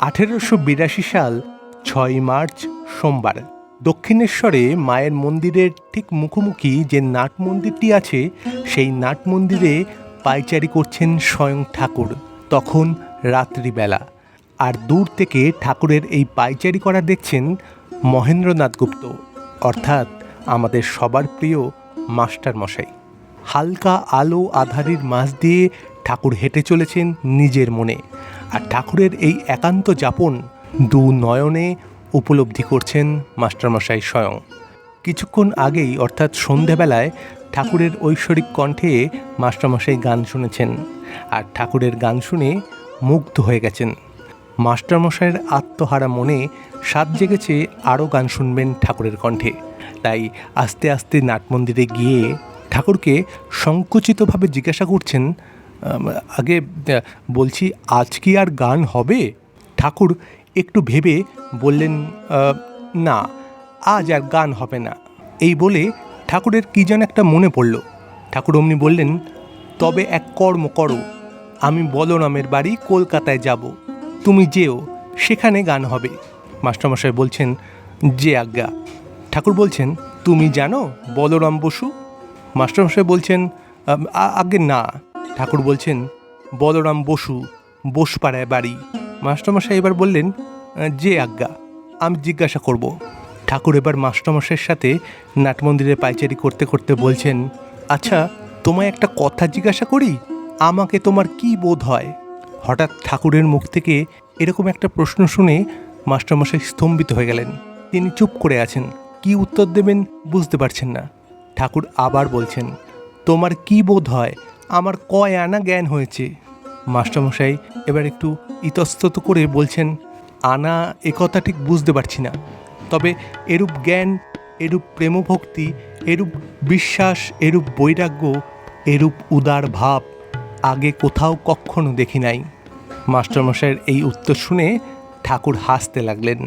আঠেরোশো বিরাশি সাল ছয় মার্চ সোমবার। দক্ষিণেশ্বরে মায়ের মন্দিরের ঠিক মুখোমুখি যে নাট মন্দিরটি আছে, সেই নাট মন্দিরে পাইচারি করছেন স্বয়ং ঠাকুর, তখন রাত্রিবেলা। আর দূর থেকে ঠাকুরের এই পাইচারি করা দেখছেন মহেন্দ্রনাথ গুপ্ত, অর্থাৎ আমাদের সবার প্রিয় মাস্টার মশাই হালকা আলো আধারির মাঝ দিয়ে ঠাকুর হেঁটে চলেছেন নিজের মনে। আর ঠাকুরের এই একান্ত যাপন দু নয়নে উপলব্ধি করছেন মাস্টারমশাই স্বয়ং। কিছুক্ষণ আগেই, অর্থাৎ সন্ধেবেলায়, ঠাকুরের ঐশ্বরিক কণ্ঠে মাস্টারমশাই গান শুনেছেন। আর ঠাকুরের গান শুনে মুগ্ধ হয়ে গেছেন। মাস্টারমশাইয়ের আত্মহারা মনে সাত জেগেছে আরও গান শুনবেন ঠাকুরের কণ্ঠে। তাই আস্তে আস্তে নাটমন্দিরে গিয়ে ঠাকুরকে সংকুচিতভাবে জিজ্ঞাসা করছেন আগে বলছি, আজ কি আর গান হবে? ঠাকুর একটু ভেবে বললেন না, আজ আর গান হবে না। এই বলে ঠাকুরের কী যেন একটা মনে পড়ল। ঠাকুর অমনি বললেন, তবে এক কর্ম করো, আমি বলরামের বাড়ি কলকাতায় যাব, তুমি যেও, সেখানে গান হবে। মাস্টারমশাই বলছেন, যে আজ্ঞা। ঠাকুর বলছেন, তুমি জানো বলরাম বসু মাস্টারমশাই বলছেন "আম, আগে না। ঠাকুর বলছেন বলরাম বসু বোসপাড়ায় বাড়ি। মাস্টারমশাই এবার বললেন যে আজ্ঞা আমি জিজ্ঞাসা করব। ঠাকুর এবার মাস্টারমশাইয়ের সাথে নাটমন্দিরে পাইচারি করতে করতে বলছেন আচ্ছা তোমায় একটা কথা জিজ্ঞাসা করি আমাকে তোমার কি বোধ হয়? হঠাৎ ঠাকুরের মুখ থেকে এরকম একটা প্রশ্ন শুনে মাস্টারমশাই স্তম্ভিত হয়ে গেলেন। তিনি চুপ করে আছেন কি উত্তর দেবেন বুঝতে পারছেন না। ঠাকুর আবার বলছেন, তোমার কি বোধ হয়? আমার কয় আনা জ্ঞান হয়েছে? মাস্টারমশাই এবার একটু ইতস্তত করে বলছেন, আনা একথা ঠিক বুঝতে পারছি না। তবে এরূপ জ্ঞান, এরূপ প্রেমভক্তি, এরূপ বিশ্বাস, এরূপ বৈরাগ্য, এরূপ উদার ভাব আগে কোথাও কখনো দেখি নাই। মাস্টারমশাইয়ের এই উত্তর শুনে ঠাকুর হাসতে লাগলেন।